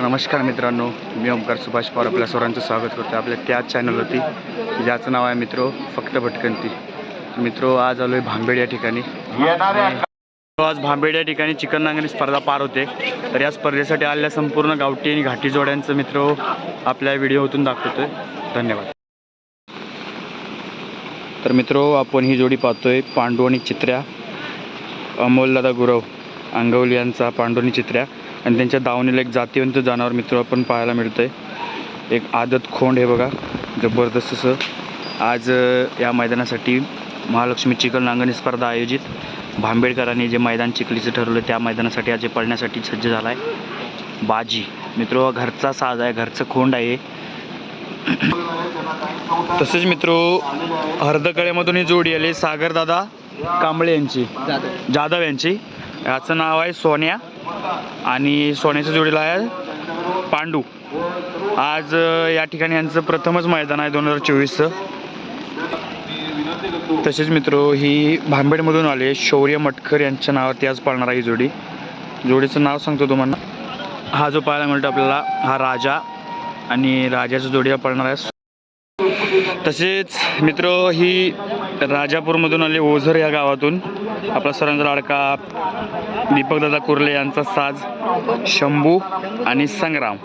नमस्कार मित्रांनो मी ओमकार सुभाष पवार आपल्या सर्वांचं स्वागत करतो आपल्या त्याच चॅनलवरती ज्याचं नाव आहे मित्रो फक्त भटकंती. मित्रो आज आलो आहे भांबेड या ठिकाणी. आज भांबेड या ठिकाणी चिकन नांगणी स्पर्धा पार होते. तर या स्पर्धेसाठी आलेल्या संपूर्ण गावठी आणि घाटी जोड्यांचं मित्र आपल्या व्हिडिओतून दाखवतोय. धन्यवाद. तर मित्रो आपण ही जोडी पाहतोय पांडू आणि चित्र्या. अमोलदादा गुरव अंगवली यांचा पांडू आणि चित्र्या. आणि त्यांच्या दावणीला एक जातीवंत जनावर मित्र आपण पाहायला मिळतंय. एक आदत खोंड हे बघा जबरदस्त असं. आज या मैदानासाठी महालक्ष्मी चिखल नांगणी स्पर्धा आयोजित. भांबेडकरांनी जे मैदान चिखलीचं ठरवलं त्या मैदानासाठी आज पळण्यासाठी सज्ज झाला आहे बाजी. मित्र घरचा साज आहे घरचं खोंड आहे. तसेच मित्र हर्दकळ्यामधून ही जोडी आली सागरदादा कांबळे यांची. जाधव यांची. याचं नाव आहे सोन्या. आणि सोन्याच्या जोडीला आहे पांडू. आज या ठिकाणी यांचं प्रथमच मैदान आहे दोन हजार चोवीसचं. तसेच मित्र ही भांबेडमधून आले शौर्य मटकर यांच्या नावावरती आज पाळणार आहे ही जोडी. जोडीचं नाव सांगतो तुम्हाला. हा जो पाहायला मिळतो आपल्याला हा राजा आणि राजाच्या जोडीला पळणार आहे. तसेच मित्र ही राजापूरमधून आले ओझर या गावातून. आपला सरांचा लाडका दीपकदादा कुर्ले यांचा साज शंभू आणि संग्राम.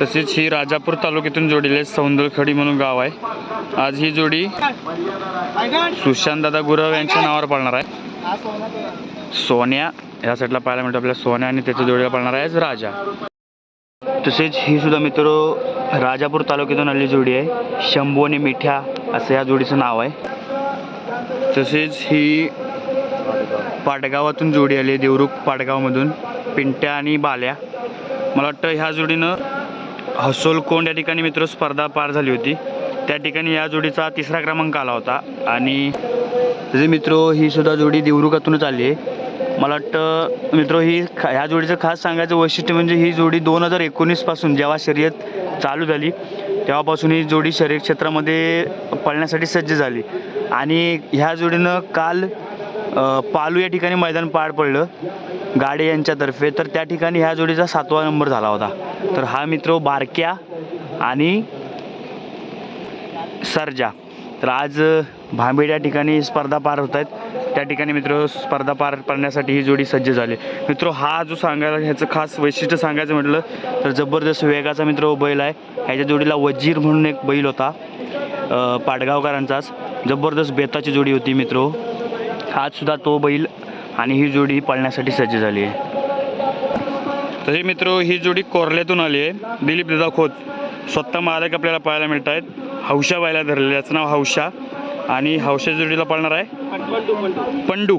तसेच ही राजापूर तालुक्यातून जोडीले सौंदरखडी म्हणून गाव आहे. आज ही जोडी सुशांतदादा गुरव यांच्या नावावर पाळणार आहे. सोन्या या साईडला पाहायला मिळतो आपल्या सोन्या आणि त्याच्या जोडीला पाळणार आहे राजा. तसेच ही सुद्धा मित्र राजापूर तालुक्यातून आलेली जोडी आहे. शंभू आणि मिठ्या असं या जोडीचं नाव आहे. तसेच ही पाटगावातून जोडी आली आहे देवरुख पाटगावमधून. पिंट्या आणि बाल्या. मला वाटतं ह्या जोडीनं हसोलकोंड या ठिकाणी मित्र स्पर्धा पार झाली होती. त्या ठिकाणी या जोडीचा तिसरा क्रमांक आला होता. आणि तसे मित्र ही सुद्धा जोडी देवरुखातूनच आली आहे. मला वाटतं मित्र ही खा ह्या जोडीचं खास सांगायचं वैशिष्ट्य म्हणजे ही जोडी दोन हजार एकोणीसपासून जेव्हा शर्यत चालू झाली तेव्हापासून ही जोडी शरीर क्षेत्रामध्ये पळण्यासाठी सज्ज झाली. आणि ह्या जोडीनं काल पालू या ठिकाणी मैदान पार पडलं गाडे यांच्यातर्फे. तर त्या ठिकाणी ह्या जोडीचा सातवा नंबर झाला होता. तर हा मित्र बारक्या आणि सरजा. तर आज भांबेड या ठिकाणी स्पर्धा पार होत आहेत. त्या ठिकाणी मित्र स्पर्धा पार पाडण्यासाठी ही जोडी सज्ज झाली. मित्र हा जो सांगायला ह्याचं खास वैशिष्ट्य सांगायचं म्हटलं तर जबरदस्त वेगाचा मित्र हो बैल आहे. ह्याच्या जोडीला वजीर म्हणून एक बैल होता पाडगावकरांचाच. जबरदस्त बेताची जोडी होती मित्र हो. आजसुद्धा तो बैल आणि ही जोडी पाळण्यासाठी सज्ज झाली आहे. तरी मित्र ही जोडी कोरल्यातून आली आहे. दिलीप दादा खोत स्वतः मालक आपल्याला पाहायला मिळत आहेत हौशा बायला धरलेल्या याचं नाव हौशा. आणि हौशा जोडीला पाळणार आहे. पंडू.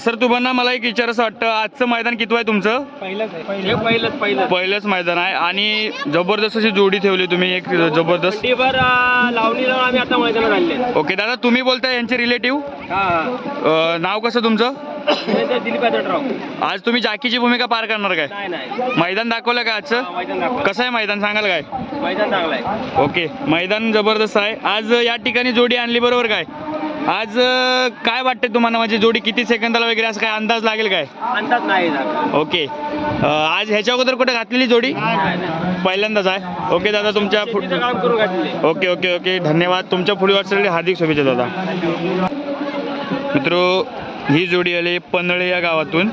सर तुम्हाला मला एक विचारायचं वाटतं आजचं मैदान किती आहे तुमचं? पहिलंच पहिलं पहिलंच. मैदान आहे. आणि जबरदस्त अशी जोडी ठेवली तुम्ही एक जबरदस्त. ओके दादा तुम्ही बोलताय यांचे रिलेटिव्ह. नाव कसं तुमचं? दिलीप आज तुम्ही जाकीची भूमिका पार करणार काय? मैदान दाखवलं का आजचं? कसं आहे मैदान? सांगाल काय? मैदान चांगलं आहे. ओके मैदान जबरदस्त आहे. आज या ठिकाणी जोडी आणली बरोबर काय? आज काय वाटते तुम्हाला? म्हणजे जोडी किती सेकंदाला वगैरे असं काय अंदाज लागेल काय? अंदाज नाही. ओके आज ह्याच्या अगोदर कुठे घातलेली जोडी. पहिल्यांदाच आहे. ओके दादा तुमच्या ओके ओके ओके. धन्यवाद. तुमच्यापुढे वाटसाठी हार्दिक शुभेच्छा दादा. मित्र ही जोडी आली पनळे या गावातून.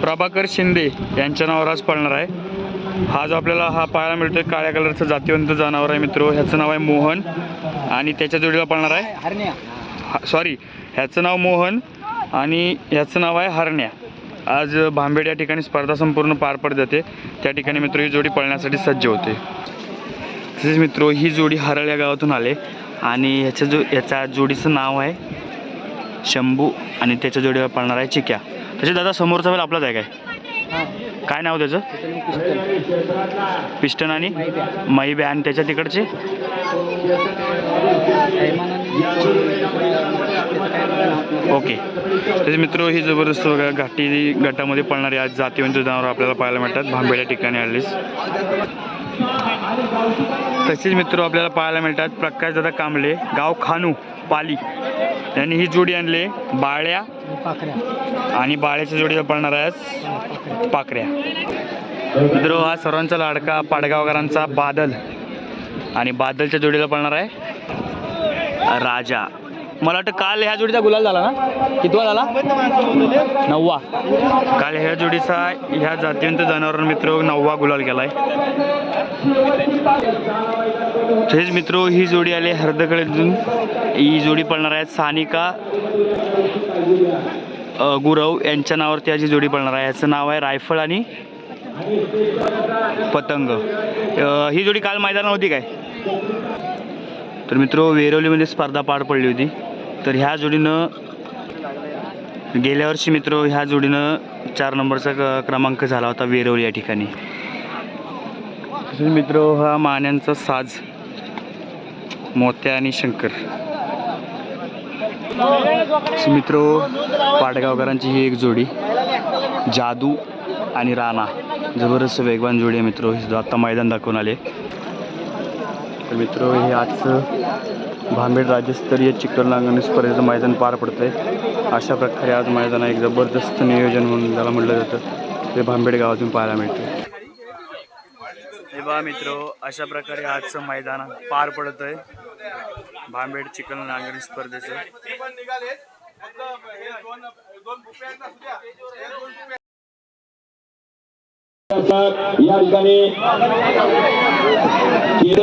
प्रभाकर शिंदे यांच्या नावावर आज पळणार आहे. हा जो आपल्याला हा पाहायला मिळतोय काळ्या कलरचं जातीवंत जनावर आहे मित्र. ह्याचं नाव आहे मोहन. आणि त्याच्या जोडीला पळणार आहे. सॉरी ह्याचं नाव मोहन आणि ह्याचं नाव आहे हरण्या. आज भांबेड या ठिकाणी स्पर्धा संपूर्ण पार पडत जाते. त्या ठिकाणी मित्र ही जोडी पळण्यासाठी सज्ज होते. तसेच मित्र ही जोडी हरळ या गावातून आले. आणि ह्याच्या जो ह्याच्या जोडीचं नाव आहे शंभू आणि त्याच्या जोडीवर पळणार आहे चिक्या. तसे दादा समोरचा वेळ आपलाच आहे काय? काय नाव त्याचं? पिस्टन आणि मैबे आणि त्याच्या तिकडचे? ओके. त्याचे मित्र ही जबरदस्त बघा घाटी गटामध्ये पळणारी आज जातीवंत जनावर आपल्याला पाहायला मिळतात. भांबेड्या ठिकाणी आलीस तसेच मित्र आपल्याला पाहायला मिळतात प्रकाश दादा कांबळे गाव खानू पाली. त्यांनी ही जोडी आणली बाळ्या पाकऱ्या आणि बाळ्याच्या जोडीला पळणार आहे पाकऱ्या. मित्र हा सर्वांचा लाडका पाडगावकरांचा बादल आणि बादलच्या जोडीला पडणार आहे. राजा. मला वाटतं काल ह्या जोडीचा गुलाल झाला ना? कितवा झाला? नववा. काल ह्या जोडीचा ह्या जातीवंत जनावर मित्र नववा गुलाल केलाय तेच मित्र ही जोडी आली हर्दकडेतून ही जोडी पळणार आहे सानिका गुरव यांच्या नावावरती याची जोडी पळणार आहे. याचं नाव आहे रायफळ आणि पतंग. ही जोडी काल मैदान होती काय? तर मित्र वेरवलीमध्ये स्पर्धा पार पडली होती. तर ह्या जोडीनं गेल्या वर्षी मित्र ह्या जोडीनं चार नंबरचा क- क्रमांक झाला होता वेरवली या ठिकाणी. मित्र हा मान्यांचा साज. मोत्या आणि शंकर. मित्र पाटगावकरांची ही एक जोडी जादू आणि राणा. जबरदस्त वेगवान जोडी आहे मित्र ही आत्ता मैदान दाखवून आले तर मित्र हे आजचं भांबेड राज्यस्तरीय चिकलनांगण स्पर्धेचं मैदान पार पडतं आहे अशा प्रकारे आज मैदान एक जबरदस्त नियोजन म्हणून त्याला म्हटलं जातं ते भांबेड गावातून पाहायला मिळते बा मित्र अशा प्रकारे आजचं मैदान पार पडत आहे भांबेड चिकन नांगणी स्पर्धेचं. या ठिकाणी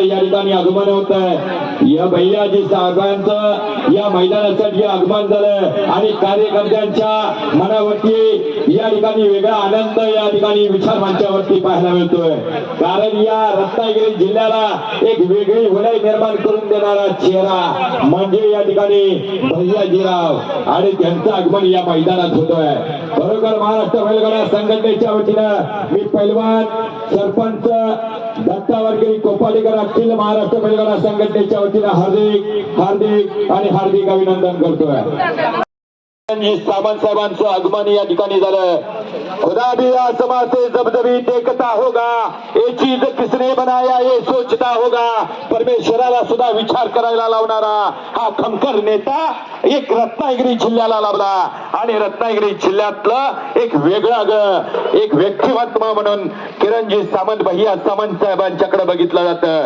या ठिकाणी आगमन होत आहे. या भैयाजी साहेबांचं या मैदानासाठी आगमन झालं आणि कार्यकर्त्यांच्या मनावरती या ठिकाणी वेगळा आनंद या ठिकाणी विचार मंचावरती पाहायला मिळतोय. कारण या रत्नागिरी जिल्ह्याला एक वेगळी वलय निर्माण करून देणारा चेहरा म्हणजे या ठिकाणी भैयाजीराव. आणि त्यांचं आगमन या मैदानात होतोय. बरोबर महाराष्ट्र बैलगाडा संघटनेच्या वतीनं मी पैलवान सरपंच दत्ता वर्गीय कोपालीकर अखिल महाराष्ट्र बैलगाडा संघटनेच्या वतीनं हार्दिक हार्दिक आणि हार्दिक अभिनंदन करतोय. सावंत साहेबांचं आगमन या ठिकाणी झालं खुदा भी आसमां से जबदबी देखता होगा. ये चीज किसने बनाया हे सोचता होगा. परमेश्वराला सुद्धा विचार करायला लावणारा हा खमकर नेता एक रत्नागिरी जिल्ह्याला लाभला. आणि रत्नागिरी जिल्ह्यातलं एक वेगळा ग एक व्यक्तिमत्व म्हणून किरणजी सामंत भैया सामंत साहेबांच्याकडे बघितलं जातं.